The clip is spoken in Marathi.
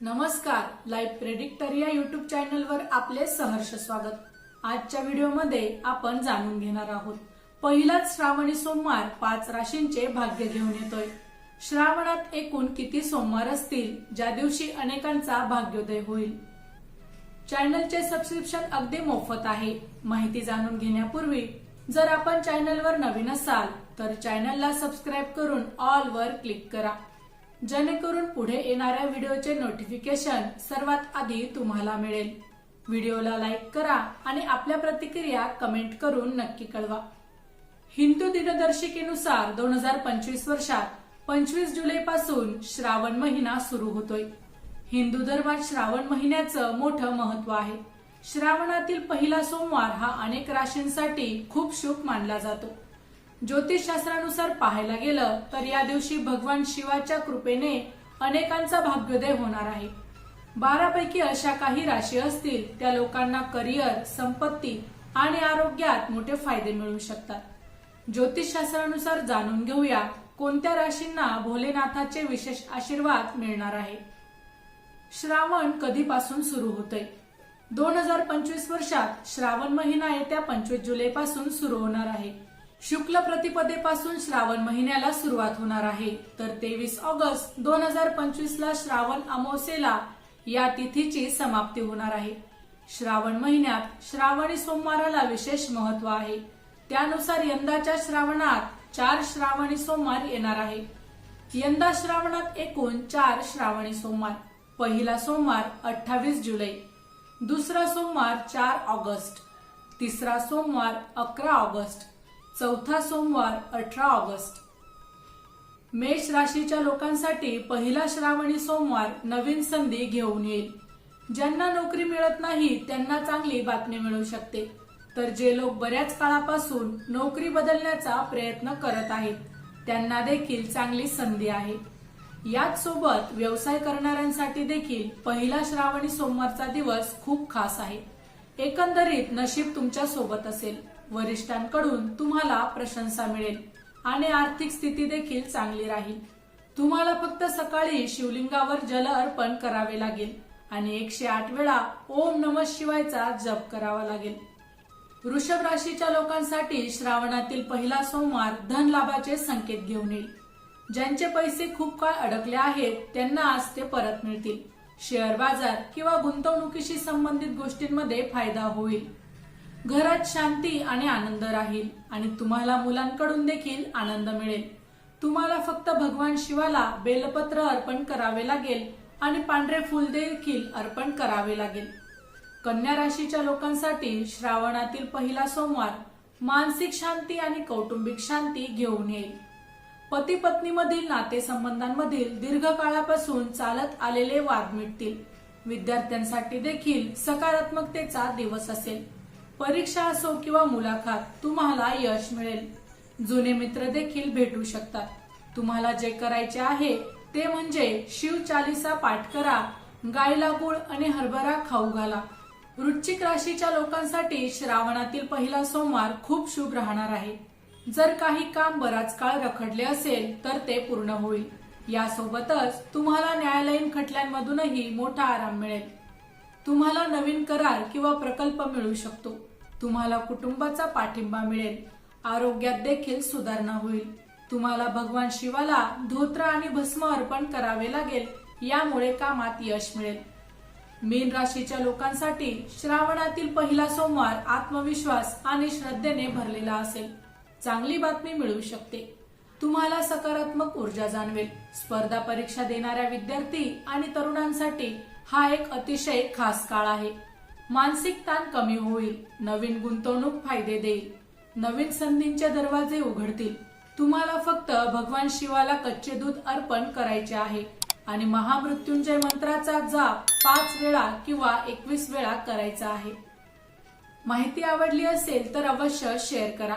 नमस्कार लाईफ प्रेडिक्टर या युट्यूब चॅनलवर आपले सहर्ष स्वागत. आजच्या व्हिडिओमध्ये आपण जाणून घेणार आहोत. पहिलाच श्रावणी सोमवार पाच राशींचे भाग्य घेऊन येतोय. श्रावणात एकूण किती सोमवार असतील ज्या दिवशी अनेकांचा भाग्योदय होईल? चॅनलचे सबस्क्रिप्शन अगदी मोफत आहे. माहिती जाणून घेण्यापूर्वी जर आपण चॅनलवर नवीन असाल तर चॅनलला सबस्क्राईब करून ऑल वर क्लिक करा. जेणेकरून पुढे येणाऱ्या व्हिडिओचे नोटिफिकेशन सर्वात आधी तुम्हाला मिळेल. व्हिडिओला लाईक करा आणि आपल्या प्रतिक्रिया कमेंट करून नक्की कळवा. हिंदू दिनदर्शिकेनुसार दोन हजार पंचवीस वर्षात पंचवीस जुलैपासून श्रावण महिना सुरू होतोय. हिंदू धर्मात श्रावण महिन्याचं मोठं महत्त्व आहे. श्रावणातील पहिला सोमवार हा अनेक राशींसाठी खूप शुभ मानला जातो. ज्योतिषशास्त्रानुसार पाहायला गेलं तर या दिवशी भगवान शिवाच्या कृपेने अनेकांचा भाग्योदय होणार आहे. बारापैकी अशा काही राशी असतील त्या लोकांना करिअर संपत्ती आणि आरोग्यात मोठे फायदे मिळू शकतात. ज्योतिषशास्त्रानुसार जाणून घेऊया कोणत्या राशींना भोलेनाथाचे विशेष आशीर्वाद मिळणार आहे. श्रावण कधीपासून सुरू होतोय? दोन हजार पंचवीस वर्षात श्रावण महिना येत्या पंचवीस जुलैपासून सुरू होणार आहे. शुक्ल प्रतिपदेपासून श्रावण महिन्याला सुरुवात होणार आहे. तर तेवीस ऑगस्ट दोन हजार पंचवीस ला श्रावण अमावस्येला या तिथीची समाप्ती होणार आहे. श्रावण महिन्यात श्रावणी सोमवाराला विशेष महत्त्व आहे. त्यानुसार यंदाच्या श्रावणात चार श्रावणी सोमवार येणार आहे. यंदा श्रावणात एकूण चार श्रावणी सोमवार पहिला सोमवार अठ्ठावीस जुलै दुसरा सोमवार चार ऑगस्ट तिसरा सोमवार अकरा ऑगस्ट चौथा सोमवार अठरा ऑगस्ट. मेष राशीच्या लोकांसाठी पहिला श्रावणी सोमवार नवीन संधी घेऊन येईल. ज्यांना नोकरी मिळत नाही त्यांना चांगली बातमी मिळू शकते. तर जे लोक बऱ्याच काळापासून नोकरी बदलण्याचा प्रयत्न करत आहेत त्यांना देखील चांगली संधी आहे. याच सोबत व्यवसाय करणाऱ्यांसाठी देखील पहिला श्रावणी सोमवारचा दिवस खूप खास आहे. एकंदरीत नशीब तुमच्यासोबत असेल. वरिष्ठांकडून तुम्हाला प्रशंसा मिळेल आणि आर्थिक स्थिती देखील चांगली राहील. तुम्हाला फक्त सकाळी शिवलिंगावर जल अर्पण करावे लागेल आणि एकशे आठ वेळा ओम नम शिवायचा जप करावा लागेल. वृषभ राशीच्या लोकांसाठी श्रावणातील पहिला सोमवार धन लाभाचे संकेत घेऊन येईल. ज्यांचे पैसे खूप काळ अडकले आहेत त्यांना आज ते परत मिळतील. शेअर बाजार किंवा गुंतवणुकीशी संबंधित गोष्टींमध्ये फायदा होईल. घरात शांती आणि आनंद राहील आणि तुम्हाला मुलांकडून देखील आनंद मिळेल. तुम्हाला फक्त भगवान शिवाला बेलपत्र अर्पण करावे लागेल आणि पांढरे फुल देखील अर्पण करावे लागेल. कन्या राशीच्या लोकांसाठी श्रावणातील पहिला सोमवार मानसिक शांती आणि कौटुंबिक शांती घेऊन येईल. पती पत्नीमधील नातेसंबंधांमधील दीर्घकाळापासून चालत आलेले वाद मिटतील. विद्यार्थ्यांसाठी देखील सकारात्मकतेचा दिवस असेल. परीक्षा असो किंवा मुलाखत तुम्हाला यश मिळेल. जुने मित्र देखील भेटू शकतात. तुम्हाला जे करायचे आहे ते म्हणजे शिव चालिसा पाठ करा गायला गुळ आणि हरभरा खाऊ घाला. वृश्चिक राशीच्या लोकांसाठी श्रावणातील पहिला सोमवार खूप शुभ राहणार आहे. जर काही काम बराच काळ रखडले असेल तर ते पूर्ण होईल. यासोबतच तुम्हाला न्यायालयीन खटल्यांमधूनही मोठा आराम मिळेल. तुम्हाला नवीन करार किंवा प्रकल्प मिळू शकतो. तुम्हाला कुटुंबाचा पाठिंबा मिळेल. आरोग्यात देखील सुधारणा होईल. तुम्हाला भगवान शिवाला धोत्र आणि भस्म अर्पण करावे लागेल यामुळे कामात यश मिळेल. मीन राशीच्या लोकांसाठी श्रावणातील पहिला सोमवार आत्मविश्वास आणि श्रद्धेने भरलेला असेल. चांगली बातमी मिळू शकते. तुम्हाला सकारात्मक ऊर्जा जाणवेल. स्पर्धा परीक्षा देणाऱ्या विद्यार्थी आणि तरुणांसाठी हा एक अतिशय खास काळ आहे. मानसिक ताण कमी होईल. नवीन गुंतवणूक फायदे देईल. नवीन संधींचे दरवाजे उघडतील. तुम्हाला फक्त भगवान शिवाला कच्चे दूध अर्पण करायचे आहे आणि महामृत्युंजय मंत्राचा जाप पाच वेळा किंवा एकवीस वेळा करायचा आहे. माहिती आवडली असेल तर अवश्य शेअर करा.